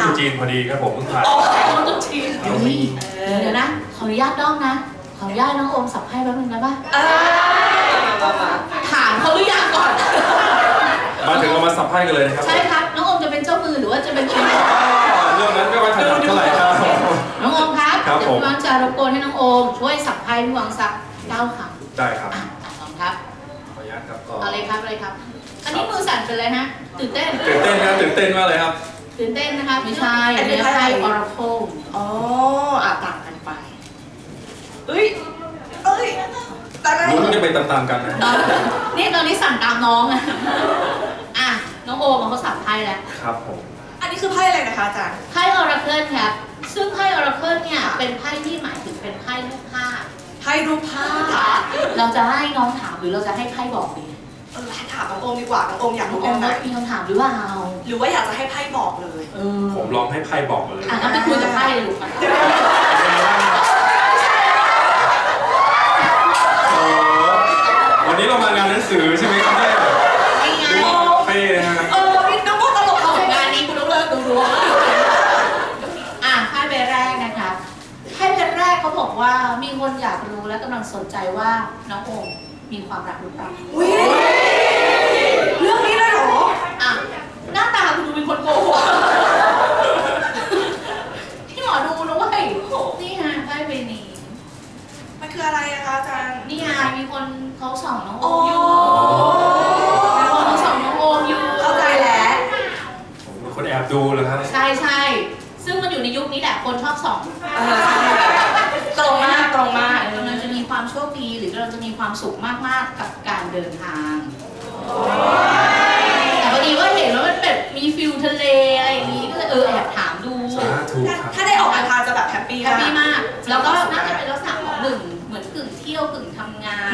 ช่วงคะตรุษจีนพอดีครับผมเพิ่งผ่านอ๋อคนตุ๊จีนเอามีเอเดี๋อยวนะ ขออนุญาตด้องนะ ขออนุญาตน้องโอมสับให้แป๊บนึงได้ปะอ่ามามาถามเขาหรือยังก่อน มาถึงเรามาสัมภาษณ์กันเลยนะครับใช่ครับ น้องโอมจะเป็นเจ้ามือหรือว่าจะเป็นคนเรื่องนั้นก็ไม่ถนัดเท่าไหร่ครับ น้องโอมครับครับเดี๋ยวผม พี่วังจะรบกวนให้น้องโอม ช่วยสับให้พี่วังสักเก้าคได้ครับำอะลองครับขออนุญาตครับก็ เอาเลยครับเอาเลยครับ อันนี้มือสั่นเป็นเลยฮะ ตื่นเต้น ตื่นเต้นครับตื่นเต้นมากเลยครับ ตื่นเต้นนะคะไม่ใช่อันนี้ไพ่ Oracle อ๋ออะต่างกันไปเอ้ยเอ้ยแต่ได้ลุ้นกันไปตามๆกันนะตอนนี่ตอนนี้สั่นตามน้องอะอะน้องโอมเขาสับไพ่แล้วครับผมอันนี้คือไพ่อะไรนะคะอาจารย์ไพ่ Oracle ครับซึ่งไพ่ Oracle เนี่ยเป็นไพ่ที่หมายถึงเป็นไพ่ลูกภาพไพ่รูปภาพเราจะให้น้องถามหรือเราจะให้ไพ่บอกดี เออให้ถามน้องโอมดีกว่าน้องโอมอยากน้องรู้โอแบมบไหนว่ามีคำถามหรือเปล่าหรือว่าอยากจะให้ไพ่บอกเลยเออผมลองให้ไพ่บอกมาเลย อะงั้นไปคุยกับไพ่เลยลูกมาโอ้วันนี้เรามางานหนังสือใช่ไหมครับเนี่ยไม่ไงดูเป้นะฮะ เออพี่น้องโอมตลกเอาเขางานนี้คุณต้องเลิกดูดูอะไพ่ใบแรกนะคะไพ่ใบแรกเขาบอกว่ามีคนอยากรู้และกำลังสนใจว่าน้องโอมมีความรักหรือเปล่า อุ้ย เรื่องนี้เลยเหรอ อะ หน้าตาคุณดูเป็นคนโกหกพี่หมอดูนะเว้ยนี่ฮะไพ่ใบนี้มันคืออะไรอะคะอาจารย์ นี่ไงมีคนเขาส่องน้องโออ๋อมอยู่มีคนเขาส่องน้องโอมอยู่เข้าใจแล้ว ผมเป็นคนแอบดูเหรอครับ ใช่ใช่ซึ่งมันอยู่ในยุคนี้แหละคนชอบส่องเออใช่ตรงมากตรงมาก กำลังจะมีความโชคดีหรือกำลังจะมีความสุขมากๆกับการเดินทาง แต่พอดีว่าเห็นว่ามันแบบมีฟิลทะเลอะไรอย่างนี้ก็เลยเออแอบถามดูสาธุครับ ถ้าได้ออกมาทานจะแบบแฮปปี้แฮปปี้มาก แล้วก็น่าจะเป็นลักษณะของหนึ่งเหมือนกึ่งเที่ยวกึ่งทำงาน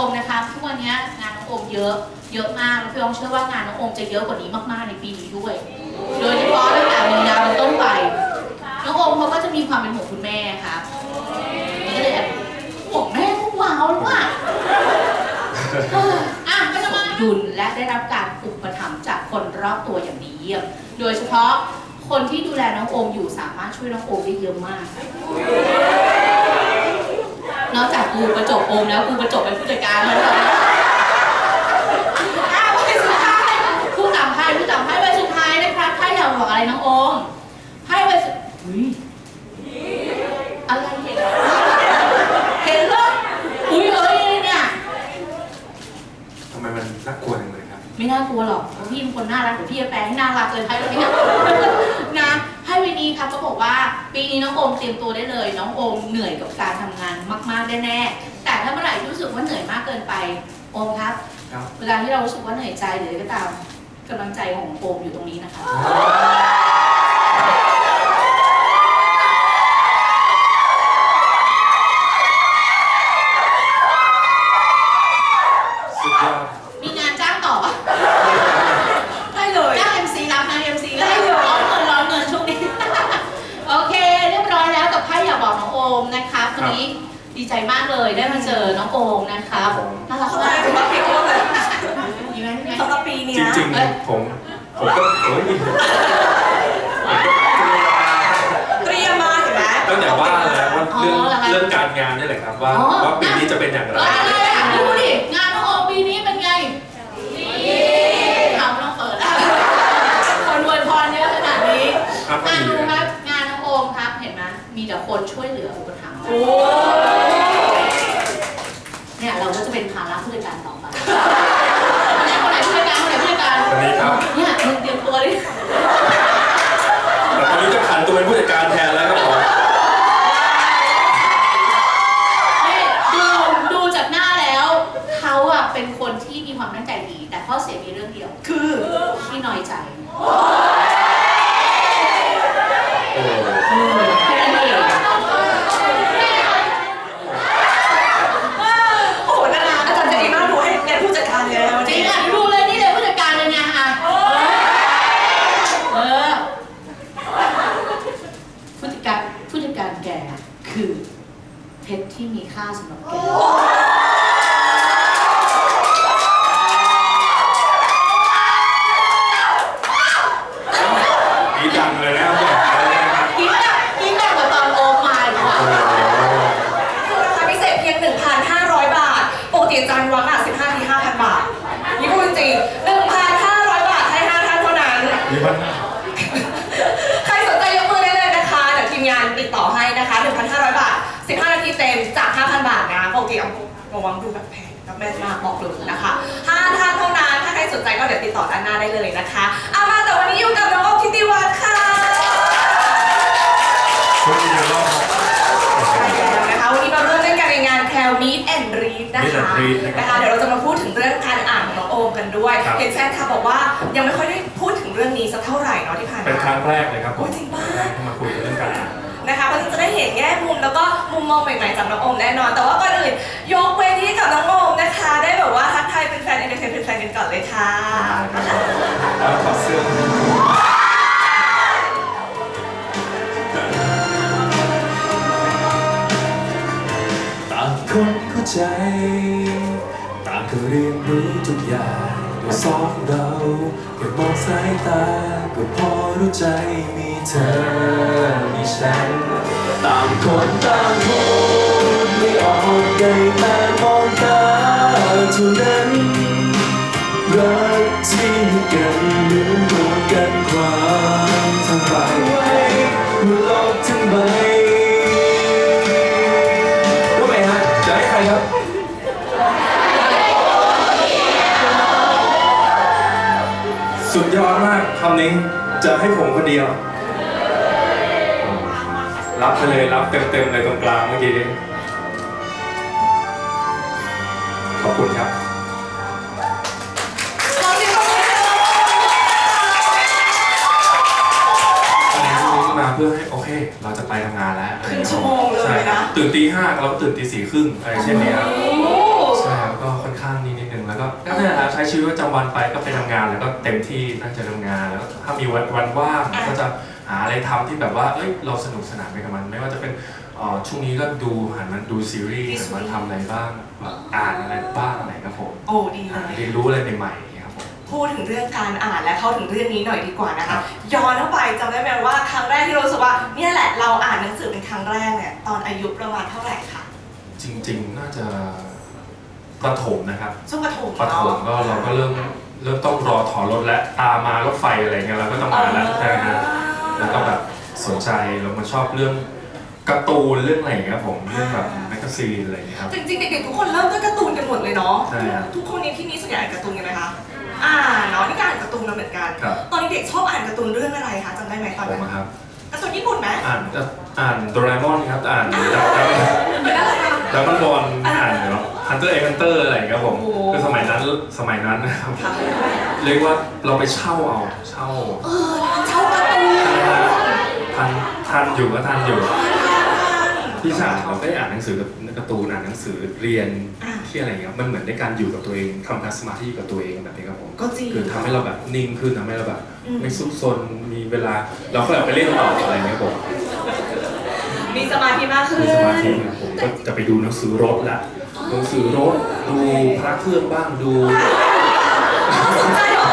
อกว่าน้องโอมนะคะทุกวันนี้งานน้องโอมเยอะเยอะมากแล้วพี่น้องเชื่อว่างานน้องโอมจะเยอะกว่านี้มากๆในปีนี้ด้วย โดยเฉพาะตั้งแต่มีนาเป็นต้นไปน้องโอมเขาก็จะมีความเป็นห่วงคุณแม่ครับนี่ก็เลยแอบห่วงแม่ก็ว้าวแล้วว่ะเอออะก็จะมาดุลและได้รับการอุปถัมภ์จากคนรอบตัวอย่างดีเยี่ยม โดยเฉพาะคนที่ดูแลน้องโอมอยู่สามารถช่วยน้องโอมได้เยอะมาก นอกจากกูประจบโอมแล้วกูประจบเป็นผู้จัดการแล้วด้วยอ้าวใบสุดท้ายผู้นำไพ่ผู้นำไพ่ใบสุดท้ายนะคะไพ่อยากบอกอะไรน้องโอมไพ่ใบสุดอุ้ยอะไรเห็นเห็นเหรออุ้ยเอ้ยเนี่ยทำไมมันน่ากลัวจังเลยครับ ไม่น่ากลัวหรอกเพราะพี่เป็นคนน่ารักเดี๋ยวพี่จะแปลให้น่ารักเลยไพ่ใบนี้นะ ไพ่ใบนี้ครับก็บอกว่าปีนี้น้องโอมเตรียมตัวได้เลย น้องโอมเหนื่อยกับการทำงานมากๆแน่ๆแต่ถ้าเมื่อไหร่ที่รู้สึกว่าเหนื่อยมากเกินไปโอมครับ ครับ เวลาที่เรารู้สึกว่าเหนื่อยใจหรืออะไรก็ตามกำลังใจของโอมอยู่ตรงนี้นะคะ สุดยอด มีงานจ้างต่อปะ ได้เลย จ้าง MC รับนะ MC ได้เลย ร้อนเงินร้อนเงินช่วงนี้ โอเค เรียบร้อยแล้วกับไพ่อยากบอกน้องโอมนะคะวันนี้ดีใจมากเลยได้มาเจอน้องโอมนะคะน่ารัก เขา มา ได้ ก ถือว่าเก่งมากเลย ดีไหมดีไหม สำหรับปีเนี้ จ ย ริงๆ ผม ผมก็เฮ้ย เตรียมมาเห็นไหม ตั้งแต่บ้านแล้วว่าเรื่องเรื่องการงานนี่แหละ ครับว่าว่าปีนี้จะเป็นอย่างไร เอออะไรอะดูดิงานน้องโอมปีนี้เป็นไงดีเอาไม่ต้องเปิดแล้วคนรวยพรเยอะขนาดนี้ครับก็อะดีดูคนะ รับงานน้องโอมครับเห็นไหมมีแต่คนช่วยเหลืออุปถัมภ์โอ้เนี่ยเราก็จะเป็นภาระผู้จัดการต่อไปคนไหนคนไหนผู้จัดการคนไหนผู้จัดการ วันนี้ครับ เนี่ยมึงเตรียมตัวเลย แต่ตอนนี้จะผันตัวเป็นผู้จัดการแทนแล้วครับผม นี่ดูดูจากหน้าแล้วเขาอะเป็นคนที่มีความตั้งใจดี แต่ข้อเสียมีเรื่องเดียว คือ ที่น้อยใจ โอ้ แค่นั้นเอง คือเพชรที่มีค่าสำหรับแก นี่ดังเลยนะครับเนี่ย กินแบบกินแบบกับตอนโอมมาอีกว่า โอ้โห ราคาพิเศษเพียง 1,500 บาท ปกติอาจารย์วังอะ15ที5,000 บาท นี่พูดจริงๆ1,500 บาทให้5ท่านเท่านั้น มีปัญหา ใครสนใจยกมือได้เลยนะคะ เดี๋ยวทีมงานติดต่อให้นะคะ 1,500 บาท 15 นาทีเต็มจาก 5,000 บาทนะปกติเอาระวังดูแบบแพงกับแม่มากบอกเลยนะคะ5ท่านเท่านั้นถ้าใครสนใจก็เดี๋ยวติดต่อด้านหน้าได้เลยนะคะเอามาแต่วันนี้อยู่กับน้องโอมทิติวัฒน์ค่ะคุณเดียวรอบใช่แล้วนะคะวันนี้มาร่วมเล่นกันในงานแคล Meet and Read นะ Meet คะ and Read นะครับนะคะเดี๋ยวเราจะมาพูดถึงเรื่องการอ่านของน้องโอมกันด้วยครับ เห็นแฟนคลับบอกว่ายังไม่ค่อยได้พูดถึงเรื่องนี้สักเท่าไหร่เนาะที่ผ่านเป็นมาครั้งแรกเลยครับผโอ้มจริงปะ ที่มาคุย ง่มุมแล้วก็มุมมองใหม่ๆจากน้องโอมแน่นอน แต่ว่าก่อนอื่นยกเวทีให้กับน้องโอมนะคะ ได้แบบว่าทักทายเป็นแฟนเอนเตอร์เทนเป็นแฟนกันก่อนเลยค่ะแล้วถอดเสื้อต่างคนเข้าใจ ต่างก็เรียนรู้ทุกอย่างด้วย สองเราแค่มองสายตา ก็พอรู้ใจมีเธอมีฉันต่างคนต่างพูดไม่ออกได้แต่มองตาเท่านั้นรักที่กันเหมือนกัน สุดยอดมากคำนี้จะให้ผมคนเดียว รับไปเลยรับเต็มๆเลยตรงกลางเมื่อกี้นี้ขอบคุณครับเราเสียงปรบมือให้น้องโอมวันนี้มาเพื่อให้โอเค เราจะไปทำงานแล้วครึ่งชั่วโมงเลยใช่นะ ตื่นตีห้าเราก็ตื่นตีสี่ครึ่งอะไรเช่นนี้ครับโอ้ใช่ครับก็ค่อนข้างนิดนิดนึง แล้วก็ก็เนี่ยครับใช้ชีวิตประจำวันไปก็ไปทำงานแล้วก็เต็มที่ตั้งใจทำงานแล้วถ้ามีวันวันว่างก็จะหาอะไรทำที่แบบว่าเอ้ยเราสนุกสนานไปกับมัน ไม่ว่าจะเป็นเอ่อช่วงนี้ก็ดูหันมาดูซีรีส์หันมาทำอะไรบ้างอ่านอะไรบ้างอะไรครับผมโอ้ดีเลหายเรียนรู้อะไรใหม่ๆครับผม พูดถึงเรื่องการอ่านและเข้าถึงเรื่องนี้หน่อยดีกว่านะครัคะ บ ย้อนเข้าไปจำได้ไหมว่าครั้งแรกที่เรารู้สึกว่าเนี่ยแหละเราอ่านหนังสือเป็นครั้งแรกเนี่ยตอนอายุประมาณเท่าไหร่คะ จริง ๆ น่าจะ ประถมนะครับช่วงประถมประถมก็เราก็เริ่มเริ่มต้องรอถอนรถและตามมารถไฟอะไรเงี้ยเราก็ต้องมาแล้วใช่ไหมฮะแล้วก็แบบสนใจเรามาชอบเรื่องการ์ตูนเรื่องอะไรอย่างเงี้ยผมเรื่องแบบแมกกาซีนอะไรอย่างเงี้ยครับจริงๆเด็กๆทุกคนเริ่มด้วยการ์ตูนกันหมดเลยเนาะใช่ครับทุกคนในที่นี้ส่วนใหญ่อ่านการ์ตูนกันไหมคะอ่านเนาะนี่ก็อ่านการ์ตูนมาเหมือนกันครับตอนเด็กๆชอบอ่านการ์ตูนเรื่องอะไรคะจำได้ไหมตอนผนั้มนอะครับการ์ตูนญี่ปุ่นไหมอ่านอ่านโดราเอมอนครับอ่านดับดับเหมือนอะไร คะดับเบิลบอลอ่านเนาะฮันเตอร์เอ็กฮันเตอร์อะไรอย่างเงี้ยครับผมโอ้โห คือสมัยนั้นสมัยนั้นนะครับค่ะเรียกว่าเราไปเช่าเอาเช่าเออเช่าการ์ตูนทันทันอยู่ก็ทันอยู่พี่ชายเราได้อ่านหนังสือกับการ์ตูนอ่านหนังสือเรียนอ่าที่อะไรเงี้ยมันเหมือนได้การอยู่กับตัวเองทำการสมาธิอยู่กับตัวเองแบบนี้ครับผมก็จริง คือทำให้เราแบบนิ่งขึ้นทำให้เราแบบอืม ไม่ซุกซนมีเวลา เราก็แบบไปเล่นต่ออะไรเงี้ยผม มีสมาธิมากขึ้น มีสมาธิครับผมก็จะไปดูหนังสือรถละหนังสือรถดูพระเครื่องบ้างดูสนใจเหรอ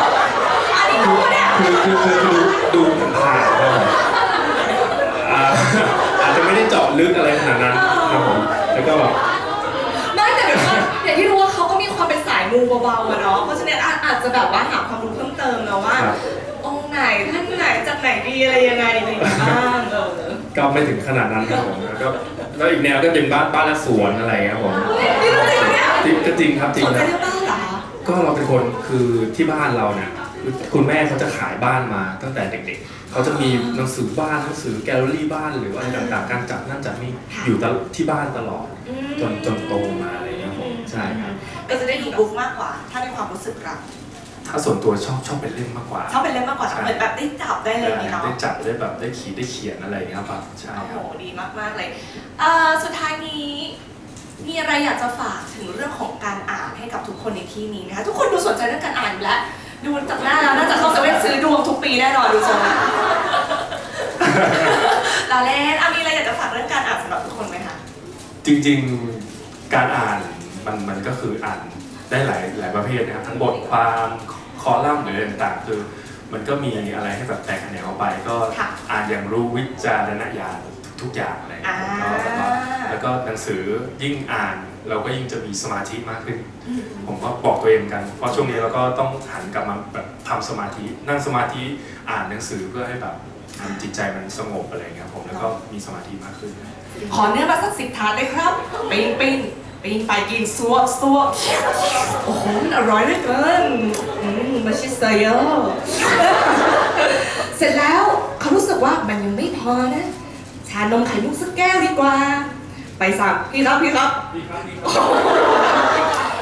อันนี้รู้ปะเนี่ยคือคือคือดูดูผ่านๆครับผมอ่าอาจจะไม่ได้เจาะลึกอะไรขนาดนั้นครับผมแล้วก็แบบไม่แต่เดี๋ยวก่อนอย่างที่รู้ว่าเขาก็มีความเป็นสายมูเบาๆอะเนาะ เพราะฉะนั้นอาอาจจะแบบว่าหาความรู้เพิ่มเติมเนาะว่าครับองค์ไหนท่านไหนจากไหนดีอะไรยังไงอะไรอย่างเงี้ยบ้างเออ ก็ไม่ถึงขนาดนั้นครับผมแล้วก็แล้วอีกแนวก็เป็นบ้านบ้านและสวนอะไรครับผมนี่เรื่องจริงปะเนี่ยจริงก็จริงครับจริสงนใจนะเรื่องบ้านเหรอคะก็เราเป็นคนคือที่บ้านเราเนี่ยคุณแม่เขาจะขายบ้านมาตั้งแต่เด็ก ๆ เขาจะมีหนังสือบ้านหนังสือแกลเลอรี่บ้านหรืออะไรต่างๆ การจัดนั่นจัดนี่อยู่ตลอดที่บ้านตลอดอืมจนจนโตมาอะไรอย่างเงี้ยครับผมใช่ครับ ก็จะได้ดูบุ๊กมากกว่า ถ้าในความรู้สึกเรา ถ้าส่วนตัวชอบชอบเป็นเล่มมากกว่าชอบเป็นเล่มมากกว่าเหมือนแบบได้จับได้เลยนี่เนาะได้จัดได้แบบได้ขีดได้เขียนอะไรอย่างเงี้ยครับใช่โอ้คโหรับดีมากๆเลยเอ่อสุดท้ายนี้ มีอะไรอยากจะฝากถึงเรื่องของการอ่านให้กับทุกคนในที่นี้นะคะทุกคนดูสนใจเรื่องการอ่านอยู่แล้วดูจากหน้าแล้วน่าจะเข้าเซเว่นซื้อดวงทุกปีแน่นอนดูทรงแล้วลาเล่นอะมีอะไรอยากจะฝากเรื่องการอ่านสำหรับทุกคนไหมจริง ๆ การอ่านมันมันก็คืออ่าน ได้หลายหลายประเภทนะครับทั้งบทความคอลัมน์หรืออะไรต่างๆ คือ มันก็มีอะไรให้แบบแตกแขนงออกไป ก็ค่ะอ่านอย่างรู้วิจารณญาณทุกอย่างอะไรอย่างเงี้ยอ่าแล้วก็แล้วก็หนังสือยิ่งอ่าน เราก็ยิ่งจะมีสมาธิมากขึ้นผมก็บอกตัวเองเหมือนกันเพราะช่วงนี้เราก็ต้องหันกลับมาแบบทำสมาธิ นั่งสมาธิอ่านหนังสือเพื่อให้แบบมันจิตใจมันสงบอะไรอย่างเงี้ยผมแล้วก็มีสมาธิมากขึ้น ขอเนื้อมาสักสิบถาดเลยครับปีนปีน ปีนไปกินซัวซัวโอ้โหมันอร่อยเหลือเกินอืมมาชิเซโยเสร็จแล้วเขารู้สึกว่ามันยังไม่พอนะ ชานมไข่มุกสักแก้วดีกว่า ไปสั่งพี่ครับพี่ครับ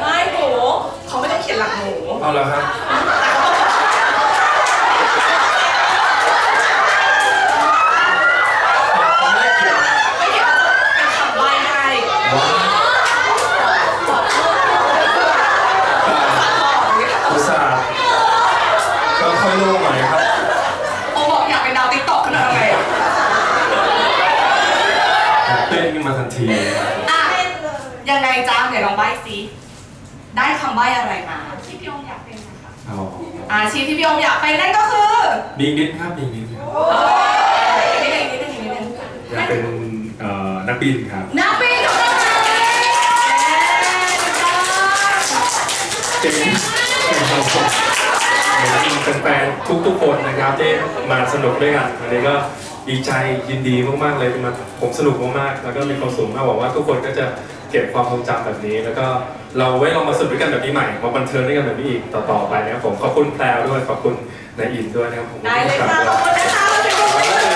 ไม่หมูเขาไม่ต้องเขียนหลักหมูเอาแล้วครับ ไม่เขียนเป็นคำใบ้ให้ อุตส่าห์ก็ค่อยโล่งหน่อยครับ โอบอกอยากเป็นดาวติ๊กต็อกขนาดไหนอะ เต้นขึ้นมาทันที อะ ยังไงจ้าเดี๋ยวลองใบ้สิได้คำใบ้อะไรมา ที่พี่องอยากเป็นนะคะอ๋ออาชีพที่พี่โอมอยากเป็นนั่นก็คือมีนิดครับมีนิดครับ นิดนึงนิดนึงนิดนึงอยากเป็นเอ่อนักบินครับ นักบินของเราเก่งเป็นแฟนทุกทุกๆคนนะครับที่มาสนุกด้วยกันวันนี้ก็ดีใจยินดีมากๆเลยที่มาผมสนุกมากๆแล้วก็มีความสุขมากหวังว่าทุกคนก็จะ เก็บความทรงจำแบบนี้ แล้วก็เราไว้ลองมาสนุกด้วยกันแบบนี้ใหม่ มาบันเทิงด้วยกันแบบนี้อีกต่อๆไปนะครับผมขอบคุณแพรวด้วยขอบคุณนายอินด้วยนะครับผมได้เลยค่ะขอบคุณนะคะเราเป็นคนไม่เลย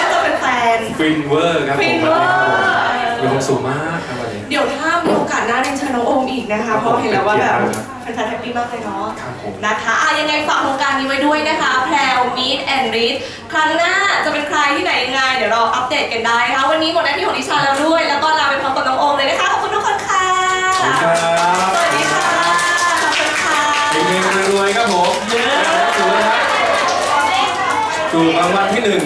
ก็จะเป็นแฟนฟินเวอร์ครับผมฟินเวอร์มีความสุขมากครับ หน้าเรียนเชิญน้องโอมอีกนะคะ เพราะเห็นแล้วว่าแบบครับแฟนๆแฮปปี้มากเลยเนาะครับผม นะคะอะยังไงฝากโครงการนี้ไว้ด้วยนะคะ แพรวมีดแอนด์รีดครั้งหน้าจะเป็นใครที่ไหนยังไง เดี๋ยวเราอัปเดตกันได้นะคะ วันนี้หมดหน้าที่ของดิฉันแล้วด้วย แล้วก็ลาไปพร้อมกับน้องโอมเลยนะคะ ขอบคุณทุกคนค่ะขอบคุณครับ สวัสดีค่ะขอบคุณค่ะเฮงๆรวยๆครับผมเย้ถูกไหมครับถูกรางวัลที่หนึ่ง